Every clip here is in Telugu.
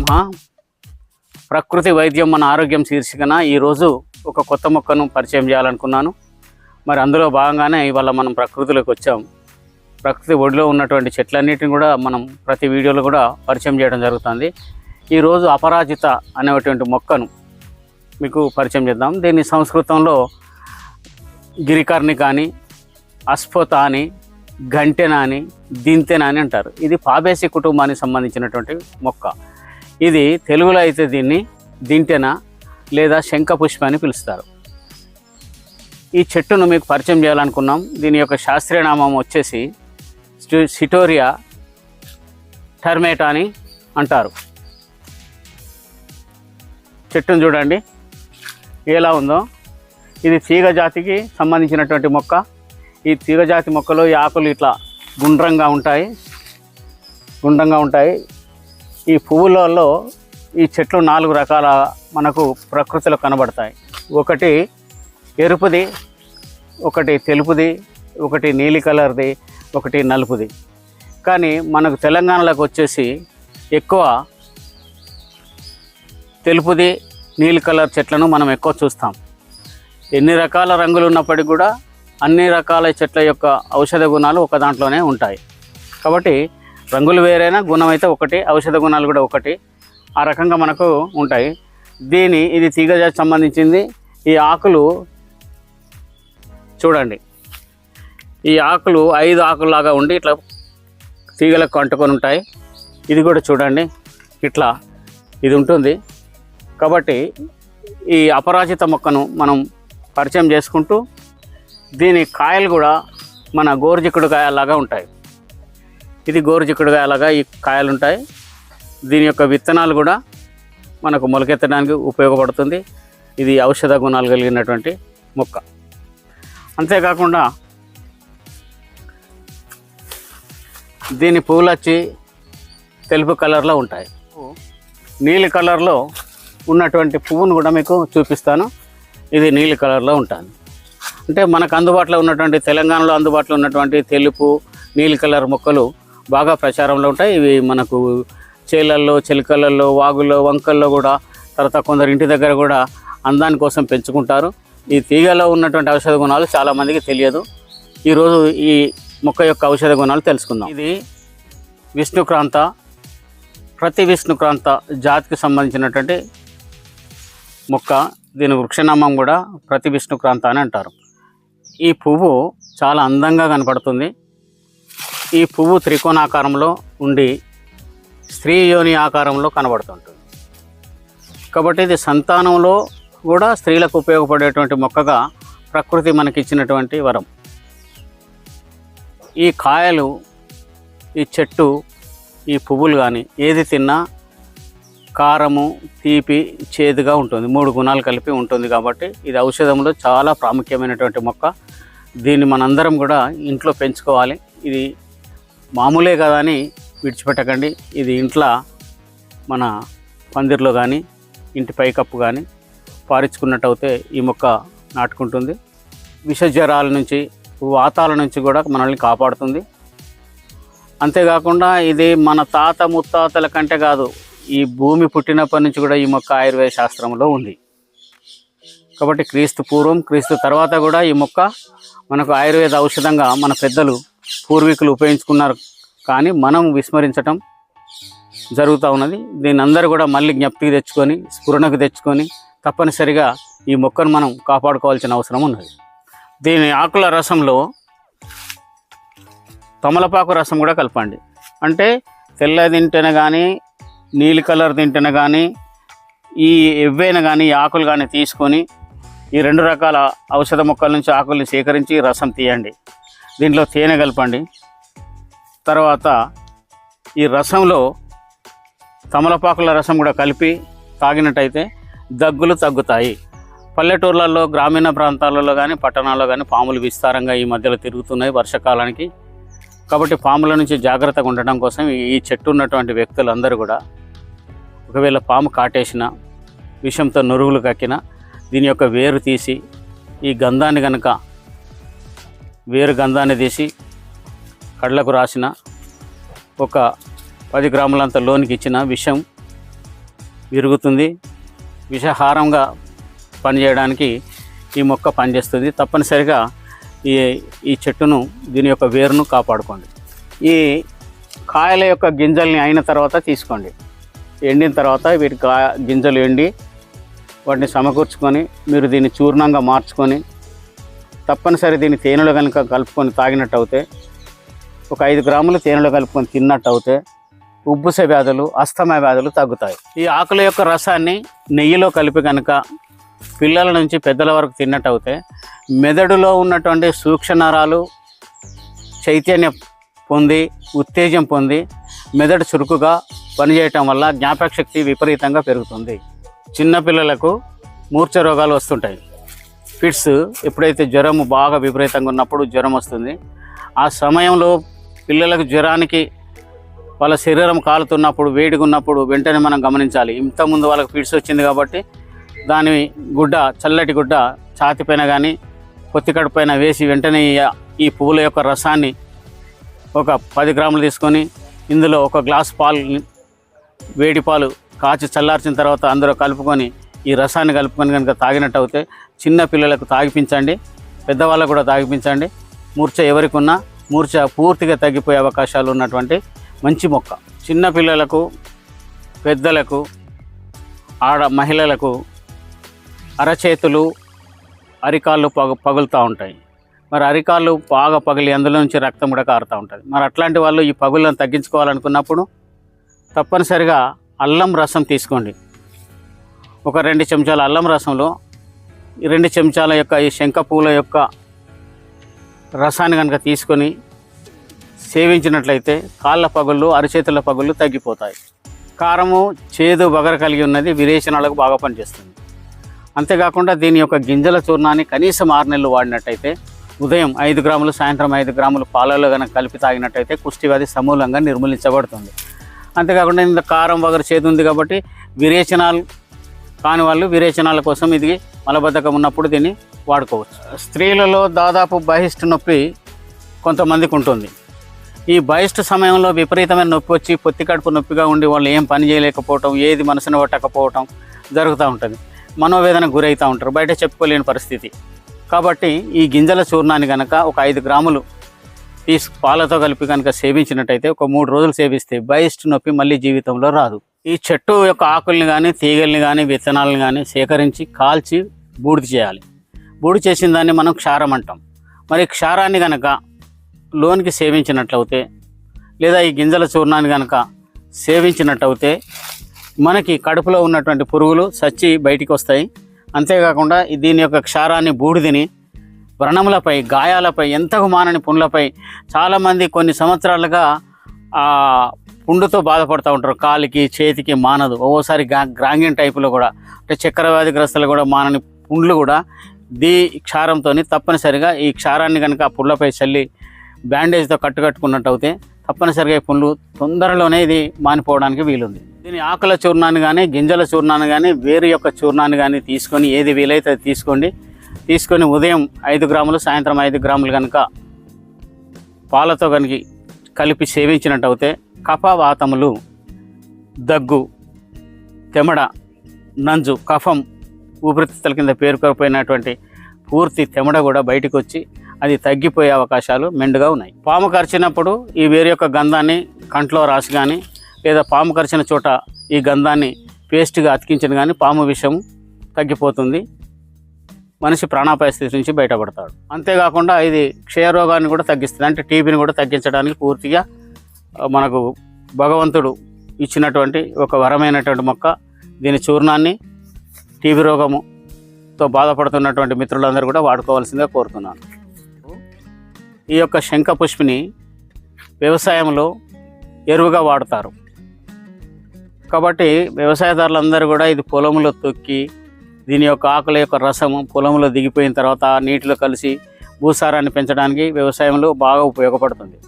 నమ. ప్రకృతి వైద్యం మన ఆరోగ్యం శీర్షికన ఈరోజు ఒక కొత్త మొక్కను పరిచయం చేయాలనుకున్నాను. మరి అందులో భాగంగానే ఇవాళ మనం ప్రకృతిలోకి వచ్చాం. ప్రకృతి ఒడిలో ఉన్నటువంటి చెట్లన్నిటిని కూడా మనం ప్రతి వీడియోలో కూడా పరిచయం చేయడం జరుగుతుంది. ఈరోజు అపరాజిత అనేటువంటి మొక్కను మీకు పరిచయం చేద్దాం. దీన్ని సంస్కృతంలో గిరికర్ణి కానీ అస్ఫోత అని గంటెన అని దింతెన అని అంటారు. ఇది పాబేసి కుటుంబానికి సంబంధించినటువంటి మొక్క. ఇది తెలుగులో అయితే దీన్ని దింటెన లేదా శంఖ పుష్ప అని పిలుస్తారు. ఈ చెట్టును మీకు పరిచయం చేయాలనుకున్నాం. దీని యొక్క శాస్త్రీయ నామం వచ్చేసి సిటోరియా టర్మేటా అని అంటారు. చెట్టును చూడండి. ఎలా ఉందో. ఇది తీగ జాతికి సంబంధించినటువంటి మొక్క. ఈ తీగ జాతి మొక్కలో ఈ ఆకులు ఇట్లా గుండ్రంగా ఉంటాయి. గుండ్రంగా ఉంటాయి. ఈ పువ్వులలో ఈ చెట్లు నాలుగు రకాల మనకు ప్రకృతిలో కనబడతాయి. ఒకటి ఎరుపుది ఒకటి తెలుపుది ఒకటి నీలి కలర్ది ఒకటి నలుపుది. కానీ మనకు తెలంగాణలోకి వచ్చేసి ఎక్కువ తెలుపుది నీలి కలర్ చెట్లను మనం ఎక్కువ చూస్తాం. ఎన్ని రకాల రంగులు ఉన్నప్పటికీ కూడా అన్ని రకాల చెట్ల యొక్క ఔషధ గుణాలు ఒక దాంట్లోనే ఉంటాయి. కాబట్టి రంగులు వేరైనా గుణం అయితే ఒకటి ఔషధ గుణాలు కూడా ఒకటి. ఆ రకంగా మనకు ఉంటాయి. దీని ఇది తీగ జాతి సంబంధించింది. ఈ ఆకులు చూడండి. ఈ ఆకులు ఐదు ఆకుల్లాగా ఉండి ఇట్లా తీగలకు అంటుకొని ఉంటాయి. ఇది కూడా చూడండి. ఇట్లా ఇది ఉంటుంది. కాబట్టి ఈ అపరాజిత మొక్కను మనం పరిచయం చేసుకుంటూ దీని కాయలు కూడా మన గోరుచిక్కుడు కాయలాగా ఉంటాయి. ఇది గోరుచిక్కుడు కాయలాగా ఈ కాయలు ఉంటాయి దీని యొక్క విత్తనాలు కూడా మనకు మొలకెత్తడానికి ఉపయోగపడుతుంది. ఇది ఔషధ గుణాలు కలిగినటువంటి మొక్క. అంతేకాకుండా దీని పువ్వులు వచ్చి తెలుపు కలర్లో ఉంటాయి. నీలి కలర్లో ఉన్నటువంటి పువ్వును కూడా మీకు చూపిస్తాను. ఇది నీలి కలర్లో ఉంటుంది అంటే మనకు అందుబాటులో ఉన్నటువంటి తెలంగాణలో అందుబాటులో ఉన్నటువంటి తెలుపు నీలి కలర్ మొక్కలు బాగా ప్రచారంలో ఉంటాయి. ఇవి మనకు చేలల్లో చిలకలలో వాగుల్లో వంకల్లో కూడా తర్వాత కొందరు ఇంటి దగ్గర కూడా అందాని కోసం పెంచుకుంటారు. ఈ తీగలో ఉన్నటువంటి ఔషధ గుణాలు చాలామందికి తెలియదు. ఈరోజు ఈ మొక్క యొక్క ఔషధ గుణాలు తెలుసుకుందాం. ఇది విష్ణుక్రాంత ప్రతి విష్ణుక్రాంత జాతికి సంబంధించినటువంటి మొక్క. దీని వృక్షనామం కూడా ప్రతి విష్ణుక్రాంత అని అంటారు. ఈ పువ్వు చాలా అందంగా కనపడుతుంది. ఈ పువ్వు త్రికోణాకారంలో ఉండి స్త్రీ యోని ఆకారంలో కనబడుతుంటుంది. కాబట్టి ఇది సంతానంలో కూడా స్త్రీలకు ఉపయోగపడేటువంటి మొక్కగా ప్రకృతి మనకిచ్చినటువంటి వరం. ఈ కాయలు ఈ చెట్టు ఈ పువ్వులు కానీ ఏది తిన్నా కారము తీపి చేదుగా ఉంటుంది. మూడు గుణాలు కలిపి ఉంటుంది కాబట్టి ఇది ఔషధంలో చాలా ప్రాముఖ్యమైనటువంటి మొక్క. దీన్ని మనందరం కూడా ఇంట్లో పెంచుకోవాలి. ఇది మామూలే కదా అని విడిచిపెట్టకండి. ఇది ఇంట్లో మన పందిర్లో కానీ ఇంటి పైకప్పు కానీ పారించుకున్నట్టు అయితే ఈ మొక్క నాటుకుంటుంది. విష జ్వరాల నుంచి వాతాల నుంచి కూడా మనల్ని కాపాడుతుంది. అంతేకాకుండా ఇది మన తాత ముత్తాతల కంటే కాదు ఈ భూమి పుట్టినప్పటి నుంచి కూడా ఈ మొక్క ఆయుర్వేద శాస్త్రంలో ఉంది. కాబట్టి క్రీస్తు పూర్వం క్రీస్తు తర్వాత కూడా ఈ మొక్క మనకు ఆయుర్వేద ఔషధంగా మన పెద్దలు పూర్వీకులు ఉపయోగించుకున్నారు కానీ మనం విస్మరించటం జరుగుతూ ఉన్నది. దీని అందరూ కూడా మళ్ళీ జ్ఞప్తికి తెచ్చుకొని స్ఫురణకు తెచ్చుకొని తప్పనిసరిగా ఈ మొక్కను మనం కాపాడుకోవాల్సిన అవసరం ఉన్నది. దీని ఆకుల రసంలో తమలపాకు రసం కూడా కలపండి. అంటే తెల్ల తింటేనే కానీ నీలి కలర్ తింటేనే కానీ ఈ ఎవ్వైనా కానీ ఈ ఆకులు కానీ తీసుకొని ఈ రెండు రకాల ఔషధ మొక్కల నుంచి ఆకుల్ని సేకరించి రసం తీయండి. దీంట్లో తేనె కలపండి. తర్వాత ఈ రసంలో తమలపాకుల రసం కూడా కలిపి తాగినట్టయితే దగ్గులు తగ్గుతాయి. పల్లెటూర్లలో గ్రామీణ ప్రాంతాలలో కానీ పట్టణాల్లో కానీ పాములు విస్తారంగా ఈ మధ్యలో తిరుగుతున్నాయి వర్షాకాలానికి. కాబట్టి పాముల నుంచి జాగ్రత్తగా ఉండడం కోసం ఈ- ఈ చెట్టు ఉన్నటువంటి వ్యక్తులందరూ కూడా ఒకవేళ పాము కాటేసిన విషంతో నురుగులు కక్కిన దీని యొక్క వేరు తీసి ఈ గంధాన్ని కనుక వేరు గంధాన్ని తీసి కళ్ళకు రాసిన ఒక పది గ్రాములంత లోనికి ఇచ్చిన విషం విరుగుతుంది. విషహారంగా పనిచేయడానికి ఈ మొక్క పనిచేస్తుంది. తప్పనిసరిగా ఈ ఈ చెట్టును దీని యొక్క వేరును కాపాడుకోండి. ఈ కాయల యొక్క గింజల్ని అయిన తర్వాత తీసుకోండి. ఎండిన తర్వాత వీటి కా గింజలు ఎండి వాటిని సమకూర్చుకొని మీరు దీన్ని చూర్ణంగా మార్చుకొని తప్పనిసరి దీన్ని తేనెలో కనుక కలుపుకొని తాగినట్టు అవుతే ఒక ఐదు గ్రాములు తేనెలో కలుపుకొని తిన్నట్టు అవుతే ఉబ్బుస వ్యాధులు అస్తమ వ్యాధులు తగ్గుతాయి. ఈ ఆకుల యొక్క రసాన్ని నెయ్యిలో కలిపి కనుక పిల్లల నుంచి పెద్దల వరకు తిన్నట్టు అవుతే మెదడులో ఉన్నటువంటి సూక్ష్మనరాలు చైతన్యం పొంది ఉత్తేజం పొంది మెదడు చురుకుగా పనిచేయటం వల్ల జ్ఞాపక శక్తి విపరీతంగా పెరుగుతుంది. చిన్నపిల్లలకు మూర్ఛ రోగాలు వస్తుంటాయి. ఫిట్స్ ఎప్పుడైతే జ్వరం బాగా విపరీతంగా ఉన్నప్పుడు జ్వరం వస్తుంది. ఆ సమయంలో పిల్లలకు జ్వరానికి వాళ్ళ శరీరం కాలుతున్నప్పుడు వేడిగా ఉన్నప్పుడు వెంటనే మనం గమనించాలి. ఇంతకుముందు వాళ్ళకి ఫిట్స్ వచ్చింది కాబట్టి దాని గుడ్డ చల్లటి గుడ్డ ఛాతిపైన కానీ పొత్తికడు పైన వేసి వెంటనే ఈ- ఈ పువ్వుల యొక్క రసాన్ని ఒక పది గ్రాములు తీసుకొని ఇందులో ఒక గ్లాస్ పాలు వేడి పాలు కాచి చల్లార్చిన తర్వాత అందులో కలుపుకొని ఈ రసాన్ని కలుపుకొని కనుక తాగినట్టు అవుతే చిన్న పిల్లలకు తాగిపించండి పెద్దవాళ్ళకు కూడా తాగిపించండి. మూర్ఛ ఎవరికి ఉన్నా మూర్ఛ పూర్తిగా తగ్గిపోయే అవకాశాలు ఉన్నటువంటి మంచి మొక్క. చిన్న పిల్లలకు పెద్దలకు ఆడ మహిళలకు అరచేతులు అరికాళ్ళు పగు పగులుతూ ఉంటాయి. మరి అరికాళ్ళు బాగా పగిలి అందులో నుంచి రక్తం కూడా కారుతూ ఉంటుంది. మరి అట్లాంటి వాళ్ళు ఈ పగులను తగ్గించుకోవాలనుకున్నప్పుడు తప్పనిసరిగా అల్లం రసం తీసుకోండి. ఒక రెండు చెంచాల అల్లం రసంలో ఈ రెండు చెంచాల యొక్క ఈ శంఖ పూల యొక్క రసాన్ని కనుక తీసుకొని సేవించినట్లయితే కాళ్ళ పగుళ్ళు అరిచేతుల పగుళ్ళు తగ్గిపోతాయి. కారము చేదు బగర కలిగి ఉన్నది విరేచనాలకు బాగా పనిచేస్తుంది. అంతేకాకుండా దీని యొక్క గింజల చూర్ణాన్ని కనీసం ఆరు నెలలు వాడినట్టయితే ఉదయం ఐదు గ్రాములు సాయంత్రం ఐదు గ్రాములు పాలలో కనుక కలిపి తాగినట్టయితే కుష్టి వ్యాధి సమూలంగా నిర్మూలించబడుతుంది. అంతేకాకుండా ఇంత కారం వగరు చేదు ఉంది కాబట్టి విరేచనాలు కాని వాళ్ళు విరేచనాల కోసం ఇది మలబద్ధకం ఉన్నప్పుడు దీన్ని వాడుకోవచ్చు. స్త్రీలలో దాదాపు బహిష్టు నొప్పి కొంతమందికి ఉంటుంది. ఈ బహిష్టు సమయంలో విపరీతమైన నొప్పి వచ్చి పొత్తి కడుపు నొప్పిగా ఉండి వాళ్ళు ఏం పని చేయలేకపోవటం ఏది మనసును పట్టకపోవటం జరుగుతూ ఉంటుంది. మనోవేదన గురవుతూ ఉంటారు. బయట చెప్పుకోలేని పరిస్థితి. కాబట్టి ఈ గింజల చూర్ణాన్ని కనుక ఒక ఐదు గ్రాములు తీసు పాలతో కలిపి కనుక సేవించినట్టయితే ఒక మూడు రోజులు సేవిస్తే బహిష్టు నొప్పి మళ్ళీ జీవితంలో రాదు. ఈ చెట్టు యొక్క ఆకుల్ని కానీ తీగల్ని కానీ విత్తనాలను కానీ సేకరించి కాల్చి బూడిద చేయాలి. బూడిద చేసిన దాన్ని మనం క్షారం అంటాం. మరి క్షారాన్ని కనుక లోనికి సేవించినట్లయితే లేదా ఈ గింజల చూర్ణాన్ని కనుక సేవించినట్టయితే మనకి కడుపులో ఉన్నటువంటి పురుగులు సచ్చి బయటికి వస్తాయి. అంతేకాకుండా దీని యొక్క క్షారాన్ని బూడిదని వ్రణములపై గాయాలపై ఎంతకు మానని పుండ్లపై చాలామంది కొన్ని సంవత్సరాలుగా పుండుతో బాధపడుతూ ఉంటారు. కాలికి చేతికి మానదు. ఒక్కోసారి గ్రా గ్రాంగిన్ టైపులో కూడా అంటే చక్కెర వ్యాధిగ్రస్తులు కూడా మానని పుండ్లు కూడా దీ క్షారంతో తప్పనిసరిగా ఈ క్షారాన్ని కనుక ఆ పుండ్లపై చల్లి బ్యాండేజ్తో కట్టుకట్టుకున్నట్టు అయితే తప్పనిసరిగా ఈ పుండ్లు తొందరలోనే ఇది మానిపోవడానికి వీలుంది. దీని ఆకుల చూర్ణాన్ని కానీ గింజల చూర్ణాన్ని కానీ వేరు యొక్క చూర్ణాన్ని కానీ తీసుకొని ఏది వీలైతే తీసుకోండి. తీసుకొని ఉదయం ఐదు గ్రాములు సాయంత్రం ఐదు గ్రాములు కనుక పాలతో కనుక కలిపి సేవించినట్టు అయితే కఫవాతములు దగ్గు తెమడ నంజు కఫం ఊపిరితిత్తుల కింద పేరుకోపోయినటువంటి పూర్తి తెమడ కూడా బయటకు వచ్చి అది తగ్గిపోయే అవకాశాలు మెండుగా ఉన్నాయి. పాము కరిచినప్పుడు ఈ వేరు యొక్క గంధాన్ని కంట్లో రాసి కానీ లేదా పాము కరిచిన చోట ఈ గంధాన్ని పేస్ట్గా అతికించిన కానీ పాము విషం తగ్గిపోతుంది. మనిషి ప్రాణాపాయ స్థితి నుంచి బయటపడతాడు. అంతేకాకుండా ఇది క్షయరోగాన్ని కూడా తగ్గిస్తుంది. అంటే టీబీని కూడా తగ్గించడానికి పూర్తిగా మనకు భగవంతుడు ఇచ్చినటువంటి ఒక వరమైనటువంటి మొక్క దీని చూర్ణాన్ని టీబీ రోగముతో బాధపడుతున్నటువంటి మిత్రులందరూ కూడా వాడుకోవాల్సిందిగా కోరుతున్నాను. ఈ యొక్క శంఖ పుష్పిని వ్యవసాయంలో ఎరువుగా వాడతారు. కాబట్టి వ్యవసాయదారులందరూ కూడా ఇది పొలంలో తొక్కి దీని యొక్క ఆకుల యొక్క రసము పొలంలో దిగిపోయిన తర్వాత నీటిలో కలిసి భూసారాన్ని పెంచడానికి వ్యవసాయంలో బాగా ఉపయోగపడుతుంది.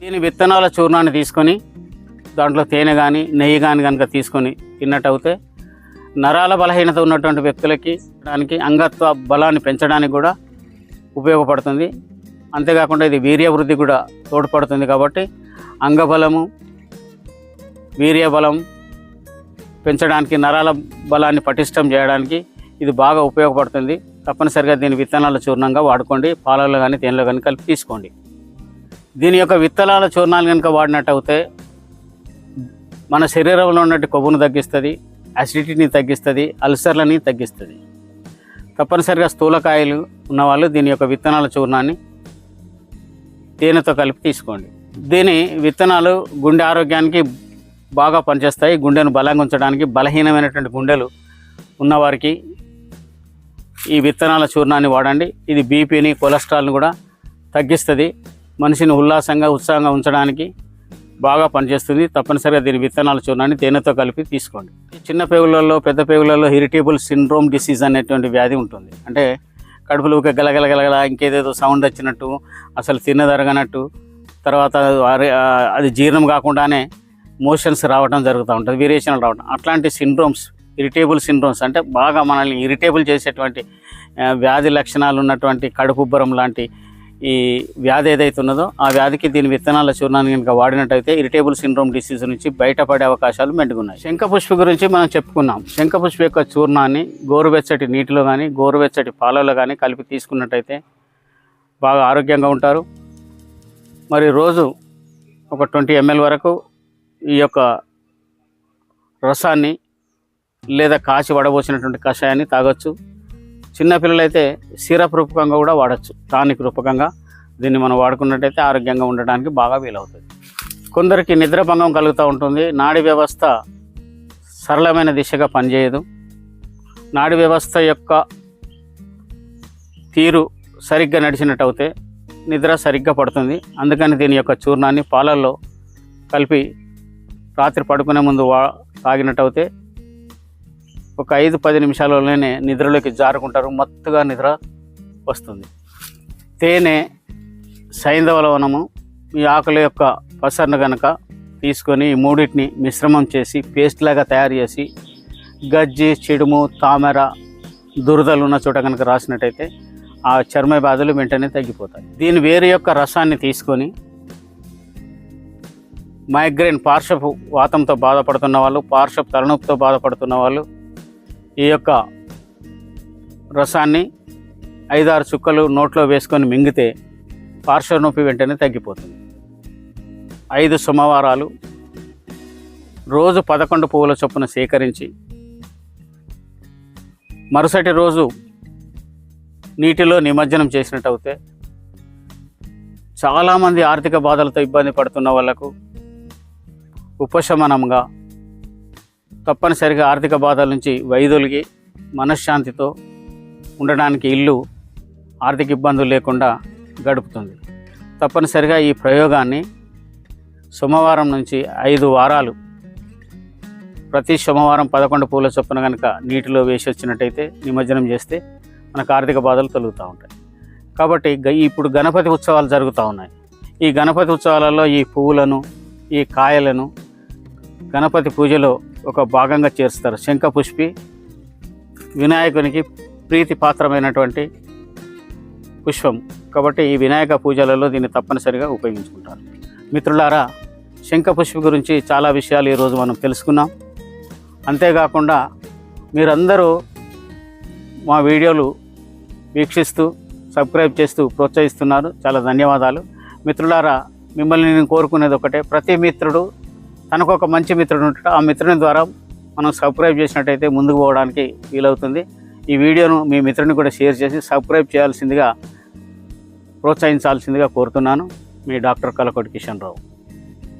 దీని విత్తనాల చూర్ణాన్ని తీసుకొని దాంట్లో తేనె కానీ నెయ్యి కానీ కనుక తీసుకొని తిన్నట్టు నరాల బలహీనత ఉన్నటువంటి వ్యక్తులకి దానికి అంగత్వ బలాన్ని పెంచడానికి కూడా ఉపయోగపడుతుంది. అంతేకాకుండా ఇది వీర్యవృద్ధి కూడా తోడ్పడుతుంది కాబట్టి అంగబలము వీర్యబలం పెంచడానికి నరాల బలాన్ని పటిష్టం చేయడానికి ఇది బాగా ఉపయోగపడుతుంది. తప్పనిసరిగా దీని విత్తనాల చూర్ణంగా వాడుకోండి. పాలలో కానీ తేనెలో కానీ కలిపి తీసుకోండి. దీని యొక్క విత్తనాల చూర్ణాలు కనుక వాడినట్టు అవుతే మన శరీరంలో ఉన్నట్టు కొవ్వును తగ్గిస్తుంది అసిడిటీని తగ్గిస్తుంది అల్సర్లని తగ్గిస్తుంది. తప్పనిసరిగా స్థూలకాయలు ఉన్నవాళ్ళు దీని యొక్క విత్తనాల చూర్ణాన్ని తేనెతో కలిపి తీసుకోండి. దీని విత్తనాలు గుండె ఆరోగ్యానికి బాగా పనిచేస్తాయి. గుండెను బలంగా ఉంచడానికి బలహీనమైనటువంటి గుండెలు ఉన్నవారికి ఈ విత్తనాల చూర్ణాన్ని వాడండి. ఇది బీపీని కొలెస్ట్రాల్ని కూడా తగ్గిస్తుంది. మనిషిని ఉల్లాసంగా ఉత్సాహంగా ఉంచడానికి బాగా పనిచేస్తుంది. తప్పనిసరిగా దీని విత్తనాలు చూడండి. తేనెతో కలిపి తీసుకోండి. చిన్న పేగులలో పెద్ద పేగులలో ఇరిటేబుల్ సిండ్రోమ్ డిసీజ్ అనేటువంటి వ్యాధి ఉంటుంది. అంటే కడుపులో ఊకే గలగలగలగల గలగల ఇంకేదేదో సౌండ్ వచ్చినట్టు అసలు తిన్నదరగనట్టు తర్వాత అది జీర్ణం కాకుండానే మోషన్స్ రావడం జరుగుతూ ఉంటుంది. వేరియేషన్లు రావడం అట్లాంటి సిండ్రోమ్స్ ఇరిటేబుల్ సిండ్రోమ్స్ అంటే బాగా మనల్ని ఇరిటేబుల్ చేసేటువంటి వ్యాధి లక్షణాలు ఉన్నటువంటి కడుపుబ్బరం లాంటి ఈ వ్యాధి ఏదైతే ఉన్నదో ఆ వ్యాధికి దీని విత్తనాల చూర్ణాన్ని కనుక వాడినట్టయితే ఇరిటేబుల్ సిండ్రోమ్ డిసీజ్ నుంచి బయటపడే అవకాశాలు మెండుగున్నాయి. శంఖపుష్ప గురించి మనం చెప్పుకున్నాం. శంఖపుష్ప యొక్క చూర్ణాన్ని గోరువెచ్చటి నీటిలో కానీ గోరువెచ్చటి పాలలో కానీ కలిపి తీసుకున్నట్టయితే బాగా ఆరోగ్యంగా ఉంటారు. మరి రోజు ఒక ట్వంటీ ఎంఎల్ వరకు ఈ యొక్క రసాన్ని లేదా కాచి వడబోసినటువంటి కషాయాన్ని తాగొచ్చు. చిన్నపిల్లలైతే సిరప్ రూపకంగా కూడా వాడచ్చు. టానిక్ రూపకంగా. దీన్ని మనం వాడుకున్నట్టయితే ఆరోగ్యంగా ఉండడానికి బాగా వీలవుతుంది. కొందరికి నిద్రభంగం కలుగుతూ ఉంటుంది. నాడి వ్యవస్థ సరళమైన దిశగా పనిచేయదు. నాడి వ్యవస్థ యొక్క తీరు సరిగ్గా నడిచినట్టయితే నిద్ర సరిగ్గా పడుతుంది. అందుకని దీని యొక్క చూర్ణాన్ని పాలల్లో కలిపి రాత్రి పడుకునే ముందు వా తాగినట్టు అయితే ఒక ఐదు పది నిమిషాలలోనే నిద్రలోకి జారుకుంటారు. మత్తుగా నిద్ర వస్తుంది. తేనె సైంధవలవనము ఈ ఆకుల యొక్క పసరును కనుక తీసుకొని ఈ మూడింటిని మిశ్రమం చేసి పేస్ట్ లాగా తయారు చేసి గజ్జి చెడుము తామర దురదలు ఉన్న చోట కనుక రాసినట్టయితే ఆ చర్మ బాధలు వెంటనే తగ్గిపోతాయి. దీని వేరు యొక్క రసాన్ని తీసుకొని మైగ్రేన్ పార్శ్వపు వాతంతో బాధపడుతున్న వాళ్ళు పార్శ్వపు తలనొప్పితో బాధపడుతున్న వాళ్ళు ఈ యొక్క రసాన్ని ఐదారు చుక్కలు నోట్లో వేసుకొని మింగితే పార్శ్వ నొప్పి వెంటనే తగ్గిపోతుంది. ఐదు సోమవారాలు రోజు పదకొండు పువ్వుల చొప్పున సేకరించి మరుసటి రోజు నీటిలో నిమజ్జనం చేసినట్టయితే చాలామంది ఆర్థిక బాధలతో ఇబ్బంది పడుతున్న వాళ్ళకు ఉపశమనంగా తప్పనిసరిగా ఆర్థిక బాధల నుంచి వైదొలిగి మనశ్శాంతితో ఉండడానికి ఇల్లు ఆర్థిక ఇబ్బందులు లేకుండా గడుపుతుంది. తప్పనిసరిగా ఈ ప్రయోగాన్ని సోమవారం నుంచి ఐదు వారాలు ప్రతి సోమవారం పదకొండు పూల చొప్పున కనుక నీటిలో వేసి వచ్చినట్టయితే నిమజ్జనం చేస్తే మనకు ఆర్థిక బాధలు తొలుగుతూ ఉంటాయి. కాబట్టి గ- ఇప్పుడు గణపతి ఉత్సవాలు జరుగుతూ ఉన్నాయి. ఈ గణపతి ఉత్సవాలలో ఈ పువ్వులను ఈ కాయలను గణపతి పూజలో ఒక భాగంగా చేరుస్తారు. శంఖపుష్పి వినాయకునికి ప్రీతి పాత్రమైనటువంటి పుష్పం. కాబట్టి ఈ వినాయక పూజలలో దీన్ని తప్పనిసరిగా ఉపయోగించుకుంటారు. మిత్రులారా శంఖపుష్పి గురించి చాలా విషయాలు ఈరోజు మనం తెలుసుకున్నాం. అంతేకాకుండా మీరందరూ మా వీడియోలు వీక్షిస్తూ సబ్స్క్రైబ్ చేస్తూ ప్రోత్సహిస్తున్నారు. చాలా ధన్యవాదాలు. మిత్రులారా మిమ్మల్ని నేను కోరుకునేది ఒకటే ప్రతి మిత్రుడు తనకు ఒక మంచి మిత్రుడు ఉంటాడు. ఆ మిత్రుని ద్వారా మనం సబ్స్క్రైబ్ చేసినట్టయితే ముందుకు పోవడానికి వీలవుతుంది. ఈ వీడియోను మీ మిత్రుని కూడా షేర్ చేసి సబ్స్క్రైబ్ చేయాల్సిందిగా ప్రోత్సహించాల్సిందిగా కోరుతున్నాను. మీ డాక్టర్ కలకోటి కిషన్ రావు.